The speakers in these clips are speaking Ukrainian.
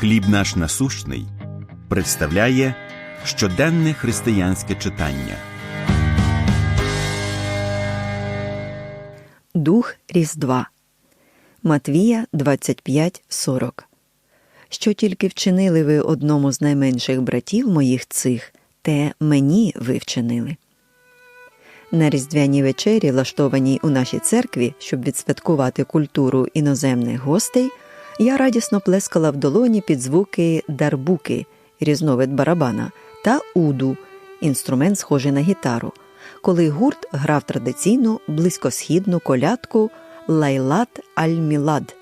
Хліб наш насущний представляє щоденне християнське читання. Дух Різдва. Матвія 25.40 Що тільки вчинили ви одному з найменших братів моїх цих, те мені ви вчинили. На різдвяній вечері, влаштованій у нашій церкві, щоб відсвяткувати культуру іноземних гостей, я радісно плескала в долоні під звуки дарбуки, різновид барабана, та уду, інструмент схожий на гітару, коли гурт грав традиційну близькосхідну колядку Лайлат Аль-Мілад.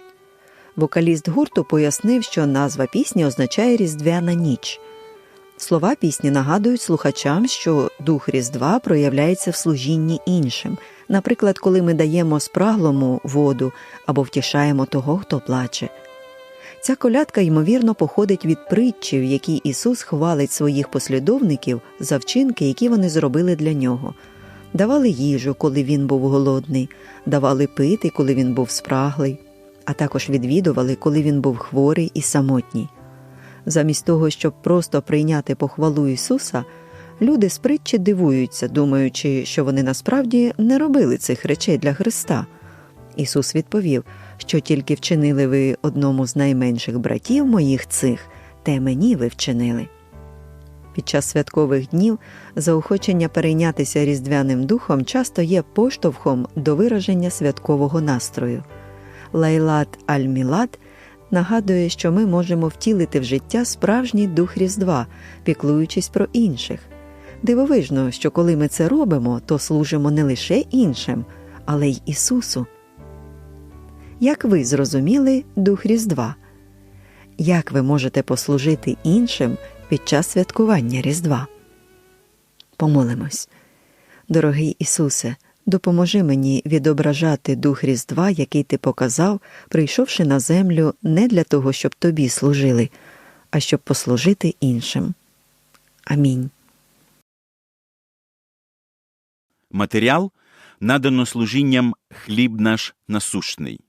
Вокаліст гурту пояснив, що назва пісні означає Різдвяна ніч. Слова пісні нагадують слухачам, що дух Різдва проявляється в служінні іншим, наприклад, коли ми даємо спраглому воду або втішаємо того, хто плаче. Ця колядка, ймовірно, походить від притчі, в якій Ісус хвалить своїх послідовників за вчинки, які вони зробили для нього. Давали їжу, коли він був голодний, давали пити, коли він був спраглий, а також відвідували, коли він був хворий і самотній. Замість того, щоб просто прийняти похвалу Ісуса, люди з притчі дивуються, думаючи, що вони насправді не робили цих речей для Христа. Ісус відповів, що тільки вчинили ви одному з найменших братів моїх цих, те мені ви вчинили. Під час святкових днів заохочення перейнятися різдвяним духом часто є поштовхом до вираження святкового настрою. Лайлат Аль-Мілад нагадує, що ми можемо втілити в життя справжній дух Різдва, піклуючись про інших. Дивовижно, що коли ми це робимо, то служимо не лише іншим, але й Ісусу. Як ви зрозуміли Дух Різдва? Як ви можете послужити іншим під час святкування Різдва? Помолимось. Дорогий Ісусе, допоможи мені відображати Дух Різдва, який ти показав, прийшовши на землю не для того, щоб тобі служили, а щоб послужити іншим. Амінь. Матеріал надано служінням хліб наш насущний.